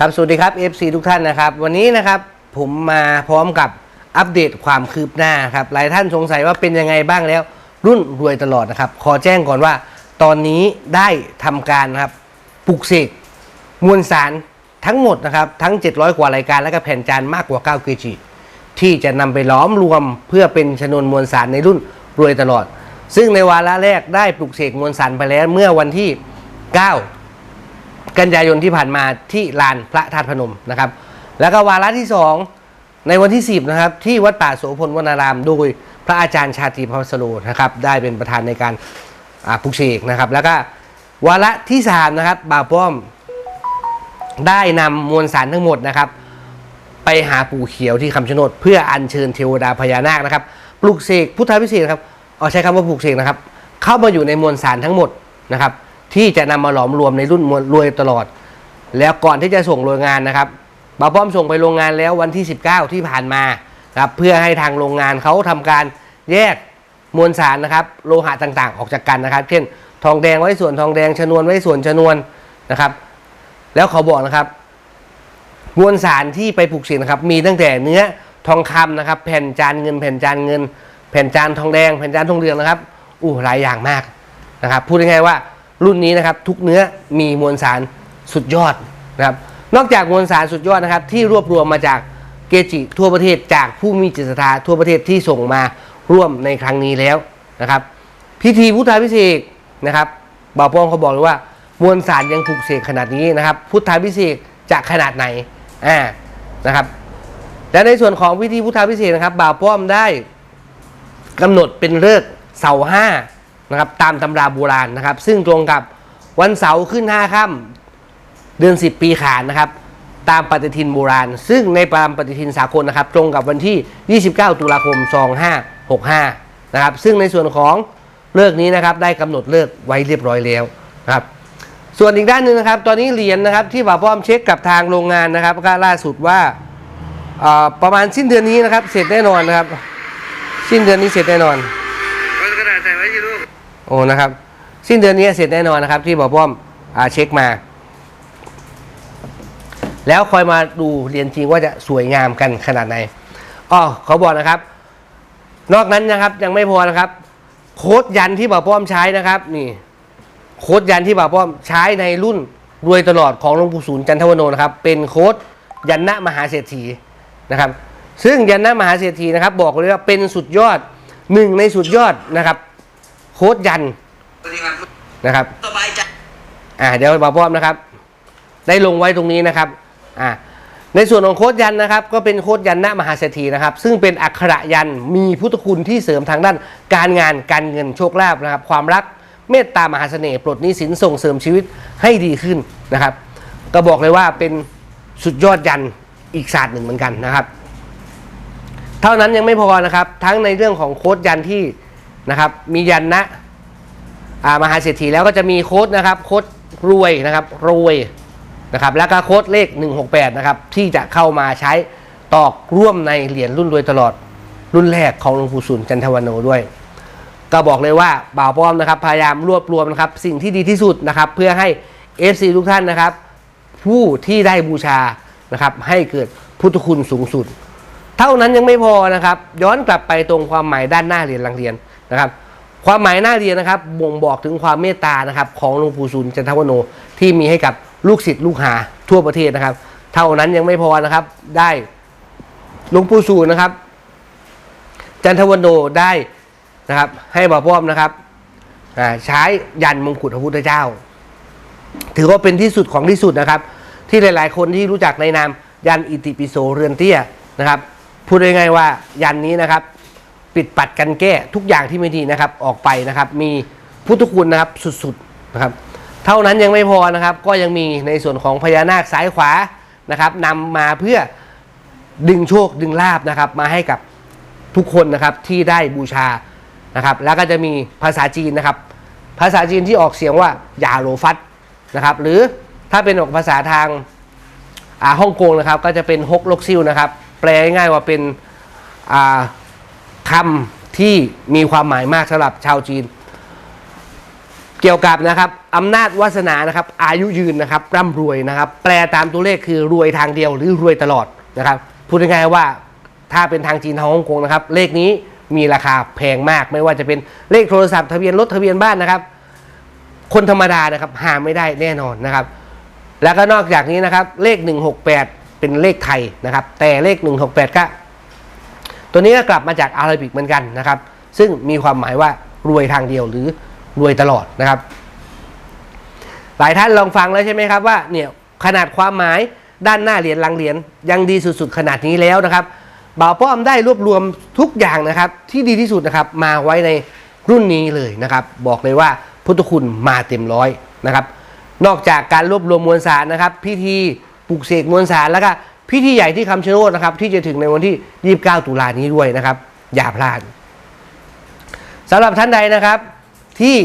ครับสวัสดีครับ FC ทุกท่านนะครับ วันนี้นะครับผมมาพร้อมกับอัปเดตความคืบหน้าครับหลายท่านสงสัยว่าเป็นยังไงบ้างแล้ว รุ่นรวยตลอดนะครับ ขอแจ้งก่อนว่า ตอนนี้ได้ทำการครับปลุกเสกมวลสารทั้งหมดนะครับทั้ง 700 กว่ารายการและก็แผ่นจานมากกว่า9 g ที่จะนำไปล้อมรวมเพื่อเป็นชนวนมวลสารในรุ่นรวยตลอด ซึ่งในวาระแรกได้ปลุกเสกมวลสารไปแล้วเมื่อวันที่ 9 กันยายนที่ผ่านมาที่ลานพระธาตุพนมนะครับ แล้วก็วาระที่ 2 ในวันที่ 10นะครับที่วัดป่าโสพลวนาราม โดยพระอาจารย์ชาตรีพัสโลนะครับได้เป็นประธานในการปลุกเสกนะครับแล้วก็วาระที่3นะครับบ่าวป้อมได้นำมวลสารทั้งหมดนะครับ ไปหาปู่เขียวที่คำชะโนดเพื่ออัญเชิญเทวดาพญานาคนะครับ ปลุกเสกพุทธพิเศษครับเอาใช้คำว่าปลุกเสกนะครับ เข้ามาอยู่ในมวลสารทั้งหมดนะครับ ที่จะนำมาหลอมรวมในรุ่นมวลรวยตลอด แล้วก่อนที่จะส่งโรงงานนะครับบาป้อมส่งไปโรงงานแล้ววันที่ 19 ที่ผ่านมาครับเพื่อให้ทางโรงงานเขาทำการแยกมวลสารนะครับ โลหะต่างๆ ออกจากกันนะครับ เช่น ทองแดงไว้ส่วนทองแดงชนวนไว้ส่วนชนวนนะครับ แล้วเขาบอกนะครับ มวลสารที่ไปปลูกเสกนะครับ มีตั้งแต่เนื้อทองคำนะครับ แผ่นจานเงิน แผ่นจานเงิน แผ่นจานทองแดง แผ่นจานทองเหลืองนะครับอู้หลายอย่างมากนะครับ พูดง่ายๆว่า รุ่นนี้นะครับทุกเนื้อมีมวลสารสุดยอดนะครับนอกจากมวลสารสุดยอดนะครับ ที่รวบรวมมาจากเกจิทั่วประเทศจากผู้มีจิตศรัทธาทั่วประเทศที่ส่งมาร่วมในครั้งนี้แล้วนะครับ พิธีพุทธาพิเศษนะครับบ่าวป้องเขาบอกเลยว่ามวลสารยังปลูกเสกขนาดนี้นะครับ พุทธาพิเศษจะขนาดไหนอ่านะครับและในส่วนของพิธีพุทธาพิเศษนะครับบ่าวป้อมได้กำหนดเป็นเลิกษ์เสาห้า นะครับตามตำราโบราณนะครับ ซึ่งตรงกับวันเสาร์ขึ้นห้าค่ำเดือน 10 ปีขานนะครับตามปฏิทินโบราณ ซึ่งในตามปฏิทินสากลนะครับ ตรงกับวันที่ 29 ตุลาคม 2565 นะครับ ซึ่งในส่วนของเลิกนี้นะครับ ได้กำหนดเลิกไว้เรียบร้อยแล้วนะครับ ส่วนอีกด้านหนึ่งนะครับ ตอนนี้เหรียญนะครับที่บ่าวป้อมเช็คกับทางโรงงานนะครับ ก็ล่าสุดว่าประมาณสิ้นเดือนนี้นะครับ เสร็จแน่นอนนะครับ สิ้นเดือนนี้เสร็จแน่นอน โอ้นะครับ สิ้นเดือนนี้เสร็จแน่นอนนะครับ ที่บ่าวป้อมอาเช็คมา แล้วคอยมาดูเรียนจริงว่าจะสวยงามกันขนาดไหนอ๋อเขาบอกนะครับ นอกนั้นนะครับยังไม่พอนะครับ โค้ดยันที่บ่าวป้อมใช้นะครับ นี่ โค้ดยันที่บ่าวป้อมใช้ในรุ่นรวยตลอดของหลวงปู่ศูนย์จันทวโนนะครับ เป็นโค้ดยันนะมหาเศรษฐีนะครับ ซึ่งยันนะมหาเศรษฐีนะครับ บอกเลยว่าเป็นสุดยอดหนึ่งในสุดยอดนะครับ โค้ดยันนะครับสบายใจอ่าเดี๋ยวบ่าวป้อมนะครับ ได้ลงไว้ตรงนี้นะครับอ่าในส่วนของโค้ดยันนะครับ ก็เป็นโค้ดยันนะมหาเศรษฐีนะครับ ซึ่งเป็นอักขระยันมีพุทธคุณที่เสริมทางด้าน การงานการเงินโชคลาภนะครับ ความรักเมตตามหาเสน่ห์ปลดหนี้สินส่งเสริมชีวิตให้ดีขึ้นนะครับ ก็บอกเลยว่าเป็นสุดยอดยันอีกศาสตร์หนึ่งเหมือนกันนะครับ เท่านั้นยังไม่พอนะครับ ทั้งในเรื่องของโค้ดยันที่ นะครับมียันนะอามหาเศรษฐีแล้วก็จะมีโค้ดนะครับโค้ดรวยนะครับรวยนะครับแล้วก็โค้ดเลข 168นะครับที่จะเข้ามาใช้ตอกร่วมในเหรียญรุ่นรวยตลอดรุ่นแรกของหลวงปู่สุนจันทวโนด้วย ก็บอกเลยว่าบ่าวป้อมนะครับพยายามรวบรวมนะครับสิ่งที่ดีที่สุดนะครับเพื่อให้ FC ทุกท่านนะครับ ผู้ที่ได้บูชานะครับให้เกิดพุทธคุณสูงสุด เท่านั้นยังไม่พอนะครับ ย้อนกลับไปตรงความหมายด้านหน้าเหรียญหลังเหรียญ นะครับความหมายหน้าเรียญนะครับบ่งบอกถึงความเมตตานะครับของหลวงปู่ศุลจันทวโนที่มีให้กับลูกศิษย์ลูกหาทั่วประเทศนะครับ เท่านั้นยังไม่พอนะครับได้หลวงปู่ศุลนะครับ จันทวโนได้นะครับให้บ่าวป้อมนะครับใช้ยันมงกุฎพระพุทธเจ้า ถือว่าเป็นที่สุดของที่สุดนะครับ ที่หลาย ๆ คนที่รู้จักในนามยันอิติปิโสเรือนเตี้ยนะครับพูดง่ายๆว่ายันนี้นะครับ ปิดปัดกันแก้ทุกอย่างที่ไม่ดีนะครับ ออกไปนะครับ มีพุทธคุณนะครับสุดๆนะครับ เท่านั้นยังไม่พอนะครับ ก็ยังมีในส่วนของพญานาคซ้ายขวานะครับนำมาเพื่อดึงโชคดึงลาบนะครับ มาให้กับทุกคนนะครับที่ได้บูชานะครับ แล้วก็จะมีภาษาจีนนะครับ ภาษาจีนที่ออกเสียงว่าหยาโลฟัตนะครับ หรือถ้าเป็นออกภาษาทางอ่าฮ่องกงนะครับ ก็จะเป็นฮกลกซิลนะครับ แปลง่ายๆว่าเป็นอ่า คำที่มีความหมายมากสำหรับชาวจีน เกี่ยวกับนะครับอำนาจวาสนานะครับ อายุยืนนะครับร่ำรวยนะครับ แปลตามตัวเลขคือรวยทางเดียวหรือรวยตลอดนะครับพูดง่ายๆว่าถ้าเป็นทางจีนทางฮ่องกงนะครับ เลขนี้มีราคาแพงมาก ไม่ว่าจะเป็นเลขโทรศัพท์ทะเบียนรถทะเบียนบ้านนะครับ คนธรรมดานะครับหาไม่ได้แน่นอนนะครับ แล้วก็นอกจากนี้นะครับ เลข 168 เป็นเลขไทยนะครับ แต่เลข 168 ก็ ตัวนี้ก็กลับมาจากอาราบิกเหมือนกันนะครับ ซึ่งมีความหมายว่ารวยทางเดียวหรือรวยตลอดนะครับ หลายท่านลองฟังแล้วใช่ไหมครับว่าเนี่ยขนาดความหมายด้านหน้าเหรียญหลังเหรียญยังดีสุดๆขนาดนี้แล้วนะครับบ่าวป้อมได้รวบรวมทุกอย่างนะครับ ที่ดีที่สุดนะครับมาไว้ในรุ่นนี้เลยนะครับ บอกเลยว่าพุทธคุณมาเต็มร้อยนะครับ นอกจากการรวบรวมมวลสารนะครับ พิธีปลุกเสกมวลสารแล้วก็ พิธีใหญ่ที่คำชะโนดนะครับ ที่จะถึงในวันที่ 29 ตุลานี้ด้วยนะครับ อย่าพลาดสำหรับท่านใดนะครับ ที่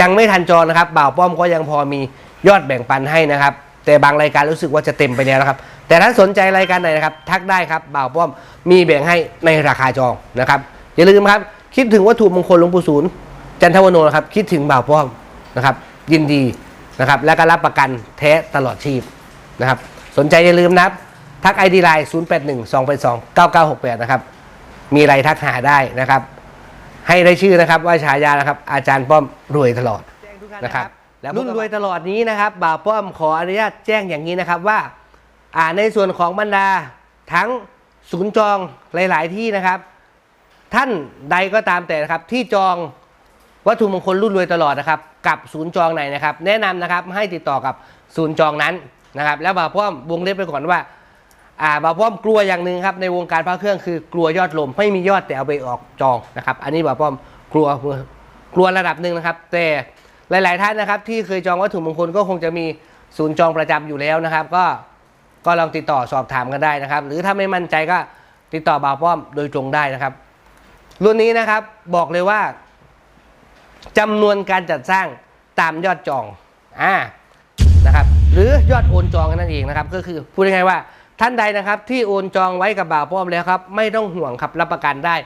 ยังไม่ทันจองนะครับบ่าวป้อมก็ยังพอมียอดแบ่งปันให้นะครับ แต่บางรายการรู้สึกว่าจะเต็มไปแล้วนะครับ แต่ถ้าสนใจรายการไหนนะครับ ทักได้ครับบ่าวป้อมมีแบ่งให้ในราคาจองนะครับอย่าลืมครับ คิดถึงวัตถุมงคลหลวงปู่ศูนย์จันทวโนนะครับ คิดถึงบ่าวป้อมนะครับ ยินดีนะครับ และก็รับประกันแท้ตลอดชีพนะครับ สนใจอย่าลืมนะครับ ทักไอดีไลน์0 8 1 2 8 2 9 9 6 8นะครับ มีอะไรทักหาได้นะครับ ให้ได้ชื่อนะครับว่าฉายานะครับ อาจารย์ป้อมรวยตลอดนะครับรุ่นรวยตลอดนี้นะครับบ่าวป้อมขออนุญาตแจ้งอย่างนี้นะครับว่าอ่าในส่วนของบรรดาทั้งศูนย์จองหลาย ๆ ที่นะครับ ท่านใดก็ตามแต่นะครับที่จองวัตถุมงคลรุ่นรวยตลอดนะครับ กับศูนย์จองไหนนะครับ แนะนำนะครับให้ติดต่อกับศูนย์จองนั้นนะครับ แล้วบ่าวป้อมวงเล็บไปก่อนว่า อ่าบาวป้อมกลัวอย่างหนึ่งครับในวงการพระเครื่องคือกลัวยอดลมไม่มียอดแต่เอาไปออกจองนะครับ อันนี้บาวป้อมกลัวกลัวระดับหนึ่งนะครับ แต่หลาย ๆ ท่านนะครับที่เคยจองวัตถุมงคลก็คงจะมีศูนย์จองประจำอยู่แล้วนะครับ ก็ก็ลองติดต่อสอบถามกันได้นะครับ หรือถ้าไม่มั่นใจก็ติดต่อบาวป้อมโดยตรงได้นะครับ รุ่นนี้นะครับบอกเลยว่าจำนวนการจัดสร้างตามยอดจองอ่านะครับ หรือยอดโอนจองนั่นเองนะครับ ก็คือพูดง่ายๆว่า ท่านใดนะครับที่โอนจองไว้กับบ่าวป้อมแล้วครับไม่ต้องห่วงครับรับประกันได้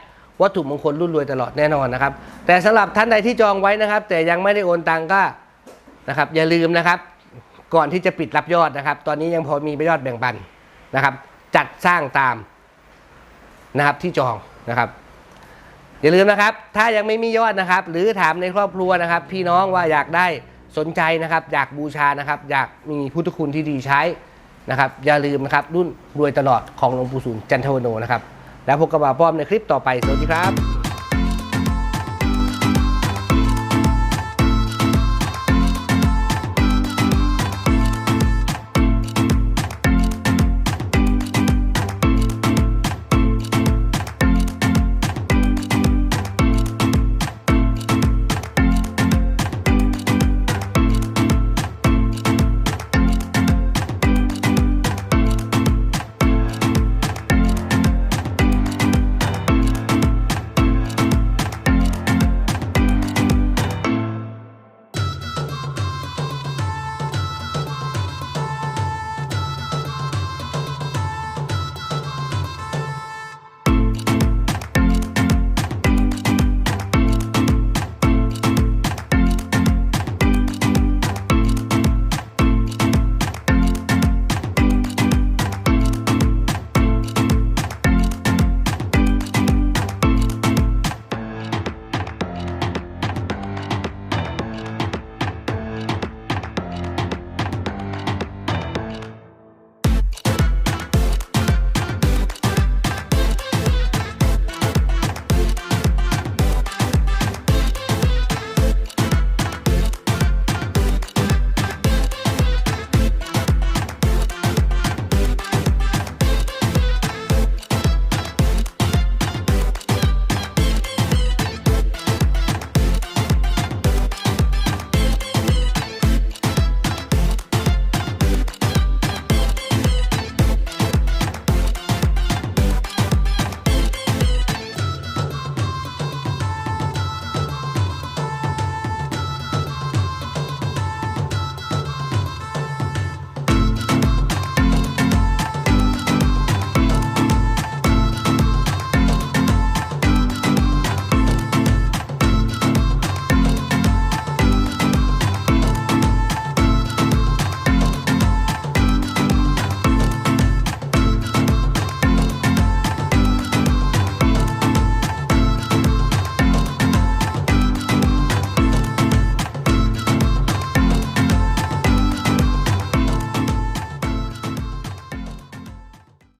วัตถุมงคลรุ่นรวยตลอดแน่นอนนะครับ แต่สำหรับท่านใดที่จองไว้นะครับ แต่ยังไม่ได้โอนตังก็นะครับอย่าลืมนะครับ ก่อนที่จะปิดรับยอดนะครับ ตอนนี้ยังพอมียอดแบ่งปันนะครับ จัดสร้างตามนะครับที่จองนะครับ อย่าลืมนะครับ ถ้ายังไม่มียอดนะครับ หรือถามในครอบครัวนะครับ พี่น้องว่าอยากได้สนใจนะครับ อยากบูชานะครับ อยากมีพุทธคุณที่ดีใช้ นะครับอย่าลืมนะครับรุ่นรวยตลอดของหลวงปู่ศูนย์จันทวโนนะครับแล้วพบกับมาป้อมในคลิปต่อไปสวัสดีครับ